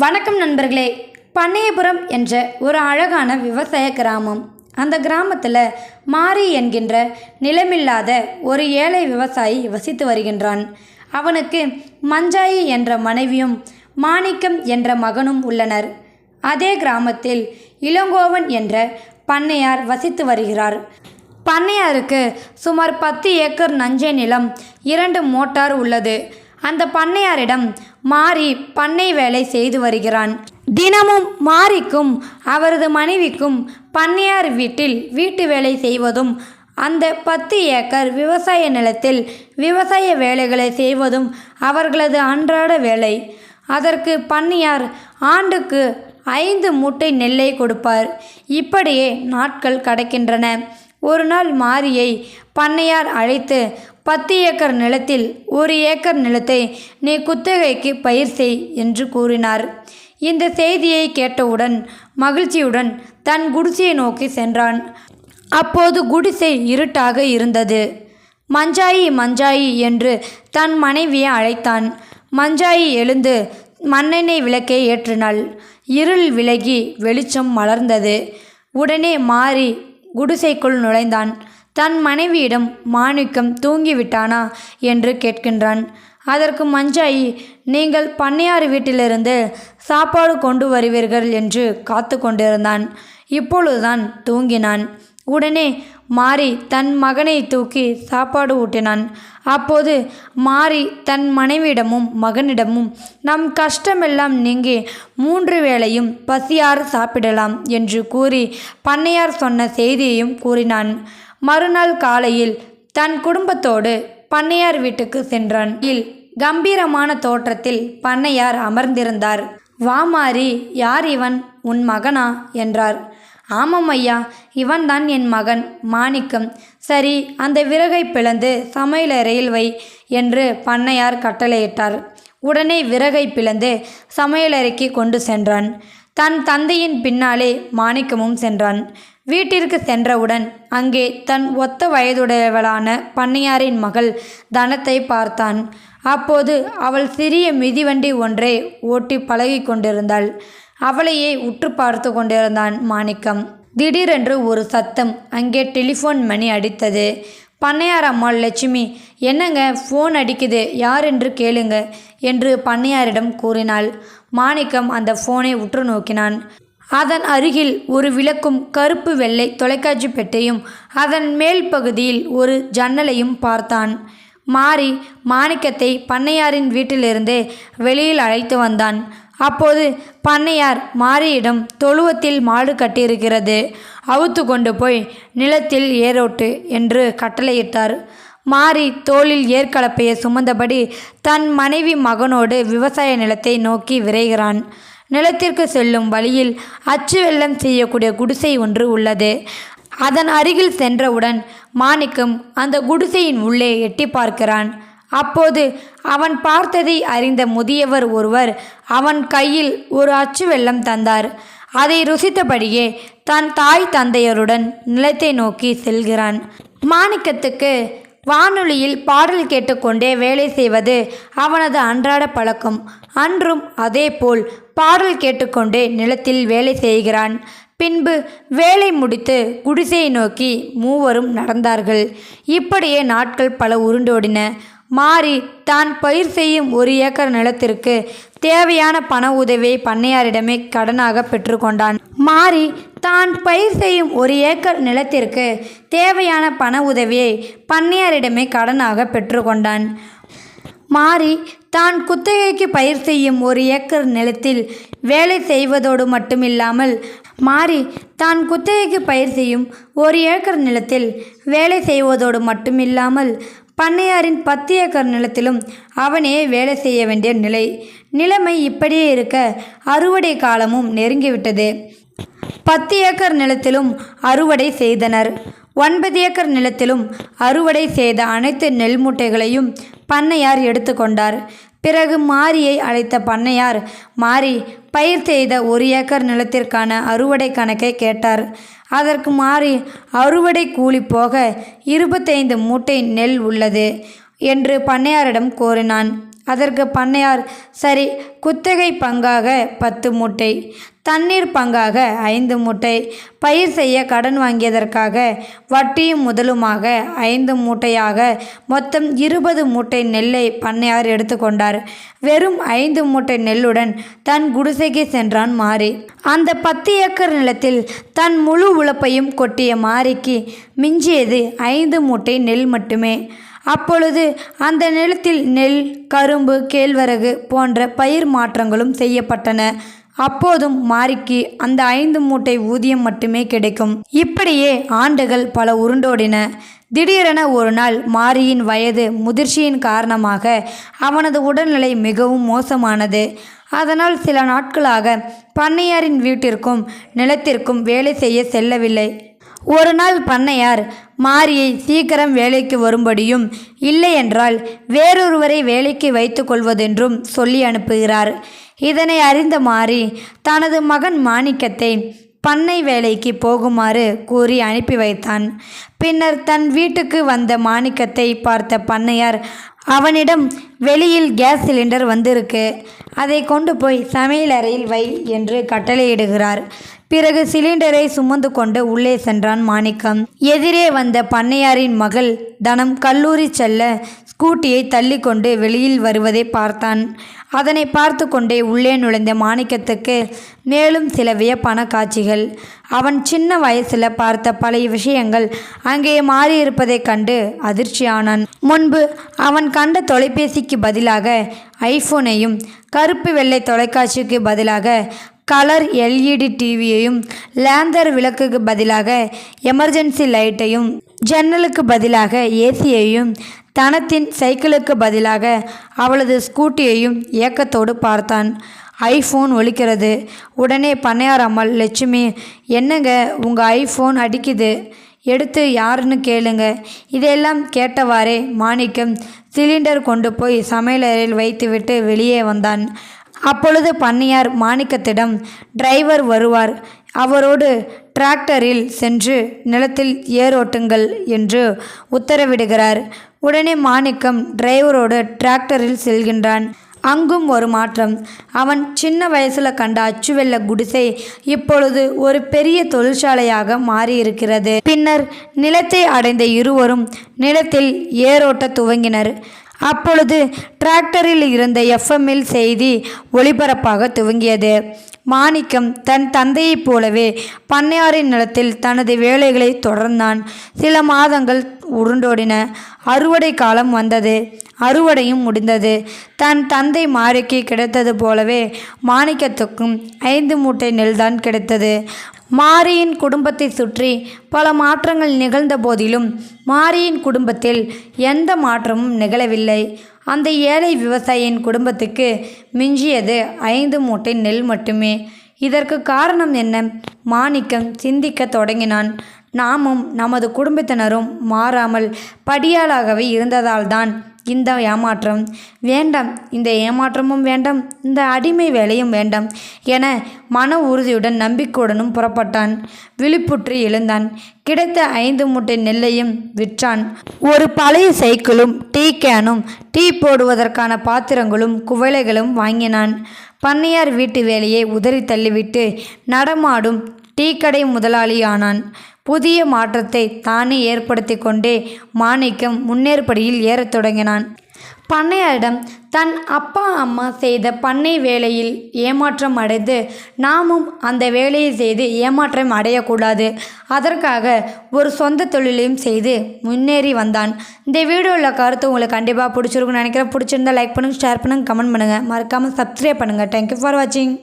வணக்கம் நண்பர்களே. பண்ணையபுரம் என்ற ஒரு அழகான விவசாய கிராமம். அந்த கிராமத்தில் மாரி என்கின்ற நிலமில்லாத ஒரு ஏழை விவசாயி வசித்து வருகின்றான். அவனுக்கு மஞ்சாயி என்ற மனைவியும் மாணிக்கம் என்ற மகனும் உள்ளனர். அதே கிராமத்தில் இளங்கோவன் என்ற பண்ணையார் வசித்து வருகிறார். பண்ணையாருக்கு சுமார் பத்து ஏக்கர் நஞ்சை நிலம் இரண்டு மோட்டார் உள்ளது. அந்த பண்ணையாரிடம் மாரி பண்ணை வேலை செய்து வருகிறான். தினமும் மாரிக்கும் அவரது மனைவிக்கும் பண்ணையார் வீட்டில் வீட்டு வேலை செய்வதும் அந்த பத்து ஏக்கர் விவசாய நிலத்தில் விவசாய வேலைகளை செய்வதும் அவர்களது அன்றாட வேலை. அதற்கு பண்ணையார் ஆண்டுக்கு ஐந்து மூட்டை நெல்லை கொடுப்பார். இப்படியே நாட்கள் கடக்கின்றன. ஒரு நாள் மாரியை பண்ணையார் அழைத்து பத்து ஏக்கர் நிலத்தில் ஒரு ஏக்கர் நிலத்தை நீ குத்தகைக்கு பயிர் செய் என்று கூறினார். இந்த செய்தியை கேட்டவுடன் மகிழ்ச்சியுடன் தன் குடிசையை நோக்கி சென்றான். அப்போது குடிசை இருட்டாக இருந்தது. மஞ்சாயி மஞ்சாயி என்று தன் மனைவியை அழைத்தான். மஞ்சாயி எழுந்து மண்ணெண்ணெய் விளக்கை ஏற்றினாள். இருள் விலகி வெளிச்சம் மலர்ந்தது. உடனே மாறி குடிசைக்குள் நுழைந்தான். தன் மனைவியிடம் மாணிக்கம் தூங்கிவிட்டானா என்று கேட்கின்றான். அதற்கு மஞ்சாயி நீங்கள் பண்ணையார் வீட்டிலிருந்து சாப்பாடு கொண்டு வருவீர்கள் என்று காத்து கொண்டிருந்தான் இப்பொழுதுதான் தூங்கினான். உடனே மாறி தன் மகனை தூக்கி சாப்பாடு ஊட்டினான். அப்போது மாறி தன் மனைவியிடமும் மகனிடமும் நம் கஷ்டமெல்லாம் நீங்கி மூன்று வேளையும் பசியார் சாப்பிடலாம் என்று கூறி பண்ணையார் சொன்ன செய்தியையும் கூறினான். மறுநாள் காலையில் தன் குடும்பத்தோடு பண்ணையார் வீட்டுக்கு சென்றான். இல் கம்பீரமான தோற்றத்தில் பண்ணையார் அமர்ந்திருந்தார். வா மாறி யார் இவன்? உன் மகனா? என்றார். ஆமாம் ஐயா இவன்தான் என் மகன் மாணிக்கம். சரி அந்த விறகை பிளந்து சமையலறையில் வை என்று பண்ணையார் கட்டளையிட்டார். உடனே விறகை பிளந்து சமையலறைக்கு கொண்டு சென்றான். தன் தந்தையின் பின்னாலே மாணிக்கமும் சென்றான். வீட்டிற்கு சென்றவுடன் அங்கே தன் ஒத்த வயதுடையவளான பண்ணையாரின் மகள் தனத்தை பார்த்தான். அப்போது அவள் சிறிய மிதிவண்டி ஒன்றை ஓட்டி பழகி கொண்டிருந்தாள். அவளையே உற்று பார்த்து கொண்டிருந்தான் மாணிக்கம். திடீரென்று ஒரு சத்தம் அங்கே டெலிஃபோன் மணி அடித்தது. பண்ணையார் அம்மாள் லட்சுமி என்னங்க ஃபோன் அடிக்குது? யார் என்று கேளுங்க என்று பண்ணையாரிடம் கூறினாள். மாணிக்கம் அந்த ஃபோனை உற்று நோக்கினான். அதன் அருகில் ஒரு விளக்கும் கருப்பு வெள்ளை தொலைக்காட்சி பெட்டையும் அதன் மேல் பகுதியில் ஒரு ஜன்னலையும் பார்த்தான். மாறி மாணிக்கத்தை பண்ணையாரின் வீட்டிலிருந்து வெளியில் அழைத்து வந்தான். அப்போது பண்ணையார் மாரியிடம் தொழுவத்தில் மாடு கட்டியிருக்கிறது. அவுத்து கொண்டு போய் நிலத்தில் ஏரோட்டு என்று கட்டளையிட்டார். மாரி தோளில் ஏற்கலப்பையை சுமந்தபடி தன் மனைவி மகனோடு விவசாய நிலத்தை நோக்கி விரைகிறான். நிலத்திற்கு செல்லும் வழியில் அச்சு வெள்ளம் செய்யக்கூடிய குடிசை ஒன்று உள்ளது. அதன் அருகில் சென்றவுடன் மாணிக்கம் அந்த குடிசையின் உள்ளே எட்டி பார்க்கிறான். அப்போது அவன் பார்த்ததை அறிந்த முதியவர் ஒருவர் அவன் கையில் ஒரு அச்சு வெள்ளம் தந்தார். அதை ருசித்தபடியே தன் தாய் தந்தையருடன் நிலத்தை நோக்கி செல்கிறான். மாணிக்கத்துக்கு வானொலியில் பாடல் கேட்டுக்கொண்டே வேலை செய்வது அவனது அன்றாட பழக்கம். அன்றும் அதேபோல் பாடல் கேட்டுக்கொண்டே நிலத்தில் வேலை செய்கிறான். பின்பு வேலை முடித்து குடிசையை நோக்கி மூவரும் நடந்தார்கள். இப்படியே நாட்கள் பல உருண்டோடின. மாறி தான் பயிர் செய்யும் ஒரு ஏக்கர் நிலத்திற்கு தேவையான பண உதவியை பண்ணையாரிடமே கடனாக பெற்றுக்கொண்டான். மாறி தான் பயிர் செய்யும் ஒரு ஏக்கர் நிலத்திற்கு தேவையான பண உதவியை பண்ணையாரிடமே கடனாக பெற்றுக்கொண்டான். மாறி தான் குத்தகைக்கு பயிர் செய்யும் ஒரு ஏக்கர் நிலத்தில் வேலை செய்வதோடு மட்டுமில்லாமல் மாறி தான் குத்தகைக்கு பயிர் செய்யும் ஒரு ஏக்கர் நிலத்தில் வேலை செய்வதோடு மட்டுமில்லாமல் பண்ணையாரின் பத்து ஏக்கர் நிலத்திலும் அவனே வேலை செய்ய வேண்டிய நிலை. நிலைமை இப்படியே இருக்க அறுவடை காலமும் நெருங்கிவிட்டது. பத்து ஏக்கர் நிலத்திலும் அறுவடை செய்தனர். ஒன்பது ஏக்கர் நிலத்திலும் அறுவடை செய்த அனைத்து நெல் மூட்டைகளையும் பண்ணையார் எடுத்துக்கொண்டார் பிறகு மாரியை அழைத்த பண்ணையார் மாரி பயிர் செய்த ஒரு ஏக்கர் நிலத்திற்கான அறுவடை கணக்கை கேட்டார். அதற்கு மாறி அறுவடை கூலி போக இருபத்தைந்து மூட்டை நெல் உள்ளது என்று பண்ணையாரிடம் கோரினான். அதற்கு பண்ணையார் சரி குத்தகை பங்காக பத்து மூட்டை தண்ணீர் பங்காக ஐந்து மூட்டை பயிர் செய்ய கடன் வாங்கியதற்காக வட்டியும் முதலுமாக ஐந்து மூட்டையாக மொத்தம் இருபது மூட்டை நெல்லை பண்ணையார் எடுத்துக்கொண்டார் வெறும் ஐந்து மூட்டை நெல்லுடன் தன் குடிசைக்கு சென்றான் மாறி அந்த பத்து ஏக்கர் நிலத்தில் தன் முழு உழைப்பையும் கொட்டிய மாரிக்கு மிஞ்சியது ஐந்து மூட்டை நெல் மட்டுமே. அப்பொழுது அந்த நிலத்தில் நெல் கரும்பு கேழ்வரகு போன்ற பயிர் மாற்றங்களும் செய்யப்பட்டன. அப்போதும் மாரிக்கு அந்த ஐந்து மூட்டை ஊதியம் மட்டுமே கிடைக்கும். இப்படியே ஆண்டுகள் பல உருண்டோடின. திடீரென ஒரு நாள் மாரியின் வயது முதிர்ச்சியின் காரணமாக அவனது உடல்நிலை மிகவும் மோசமானது. அதனால் சில நாட்களாக பண்ணையாரின் வீட்டிற்கும் நிலத்திற்கும் வேலை செய்ய செல்லவில்லை. ஒரு நாள் பண்ணையார் மாரியை சீக்கிரம் வேலைக்கு வரும்படியும் இல்லையென்றால் வேறொருவரை வேலைக்கு வைத்து கொள்வதென்றும் சொல்லி அனுப்புகிறார். இதனை அறிந்த மாரி தனது மகன் மாணிக்கத்தை பண்ணை வேலைக்கு போகுமாறு கூறி அனுப்பி வைத்தான். பின்னர் தன் வீட்டுக்கு வந்த மாணிக்கத்தை பார்த்த பண்ணையார் அவனிடம் வெளியில் கேஸ் சிலிண்டர் வந்திருக்கு. அதை கொண்டு போய் சமையலறையில் வை என்று கட்டளையிடுகிறார். பிறகு சிலிண்டரை சுமந்து கொண்டு உள்ளே சென்றான் மாணிக்கம். எதிரே வந்த பண்ணையாரின் மகள் தனம் கல்லூரி செல்ல ஸ்கூட்டியை தள்ளிக்கொண்டு வெளியில் வருவதை பார்த்தான். அதனை பார்த்து கொண்டே உள்ளே நுழைந்த மாணிக்கத்துக்கு மேலும் சில வியப்பான காட்சிகள். அவன் சின்ன வயசில் பார்த்த பழைய விஷயங்கள் அங்கே மாறியிருப்பதைக் கண்டு அதிர்ச்சியானான். முன்பு அவன் கண்ட தொலைபேசிக்கு பதிலாக ஐஃபோனையும் கருப்பு வெள்ளை தொலைக்காட்சிக்கு பதிலாக கலர் எல்இடி டிவியையும் லேந்தர் விளக்குக்கு பதிலாக எமர்ஜென்சி லைட்டையும் ஜன்னலுக்கு பதிலாக ஏசியையும் தனத்தின் சைக்கிளுக்கு பதிலாக அவளது ஸ்கூட்டியையும் ஏக்கத்தோடு பார்த்தான். ஐஃபோன் ஒழிக்கிறது உடனே பண்ணையார் அம்மாள் லட்சுமி என்னங்க உங்கள் ஐஃபோன் அடிக்குது? எடுத்து யாருன்னு கேளுங்க. இதையெல்லாம் கேட்டவாறே மாணிக்கம் சிலிண்டர் கொண்டு போய் சமையலறையில் வைத்துவிட்டு வெளியே வந்தான். அப்பொழுது பண்ணையார் மாணிக்கத்திடம் டிரைவர் வருவார். அவரோடு டிராக்டரில் சென்று நிலத்தில் ஏரோட்டுங்கள் என்று உத்தரவிடுகிறார். உடனே மாணிக்கம் டிரைவரோடு டிராக்டரில் செல்கின்றான். அங்கும் ஒரு மாற்றம். அவன் சின்ன வயசில் கண்ட அச்சுவெல்ல குடிசை இப்பொழுது ஒரு பெரிய தொழிற்சாலையாக மாறியிருக்கிறது. பின்னர் நிலத்தை அடைந்த இருவரும் நிலத்தில் ஏரோட்ட துவங்கினர். அப்பொழுது டிராக்டரில் இருந்த எஃப்எம்மில் செய்தி ஒளிபரப்பாக துவங்கியது. மாணிக்கம் தன் தந்தையைப் போலவே பண்ணையாரின் நிலத்தில் தனது வேலைகளை தொடர்ந்தான். சில மாதங்கள் உருண்டோடின. அறுவடை காலம் வந்தது. அறுவடையும் முடிந்தது. தன் தந்தை மாரிக்கு கிடைத்தது போலவே மாணிக்கத்துக்கும் ஐந்து மூட்டை நெல்தான் கிடைத்தது. மாரியின் குடும்பத்தை சுற்றி பல மாற்றங்கள் நிகழ்ந்த போதிலும் மாரியின் குடும்பத்தில் எந்த மாற்றமும் நிகழவில்லை. அந்த ஏழை விவசாயியின் குடும்பத்துக்கு மிஞ்சியது ஐந்து மூட்டை நெல் மட்டுமே. இதற்கு காரணம் என்ன? மாணிக்கம் சிந்திக்க தொடங்கினான். நாமும் நமது குடும்பத்தினரும் மாறாமல் படியாளாகவே இருந்ததால்தான் இந்த ஏமாற்றம் வேண்டாம் இந்த ஏமாற்றமும் வேண்டாம் இந்த அடிமை வேலையும் வேண்டாம் என மன உறுதியுடன் நம்பிக்கையுடனும் புறப்பட்டான். விழிப்புற்று எழுந்தான். கிடைத்த ஐந்து மூட்டை நெல்லையும் விற்றான். ஒரு பழைய சைக்கிளும் டீ கேனும் டீ போடுவதற்கான பாத்திரங்களும் குவளைகளும் வாங்கினான். பண்ணையார் வீட்டு வேலையை உதறி தள்ளிவிட்டு நடமாடும் டீ கடை முதலாளியானான். புதிய மாற்றத்தை தானே ஏற்படுத்தி கொண்டே மாணிக்கம் முன்னேற்படியில் ஏறத் தொடங்கினான். பண்ணையாரிடம் தன் அப்பா அம்மா செய்த பண்ணை வேலையில் ஏமாற்றம் அடைந்து நாமும் அந்த வேலையை செய்து ஏமாற்றம் அடையக்கூடாது. அதற்காக ஒரு சொந்த தொழிலையும் செய்து முன்னேறி வந்தான். இந்த வீடியோவில் கருத்து உங்களுக்கு கண்டிப்பாக பிடிச்சிருக்குன்னு நினைக்கிறேன். பிடிச்சிருந்தா லைக் பண்ணுங்கள் ஷேர் பண்ணுங்கள் கமெண்ட் பண்ணுங்கள் மறக்காமல் சப்ஸ்கிரைப் பண்ணுங்கள் தேங்க்யூ ஃபார் வாட்சிங்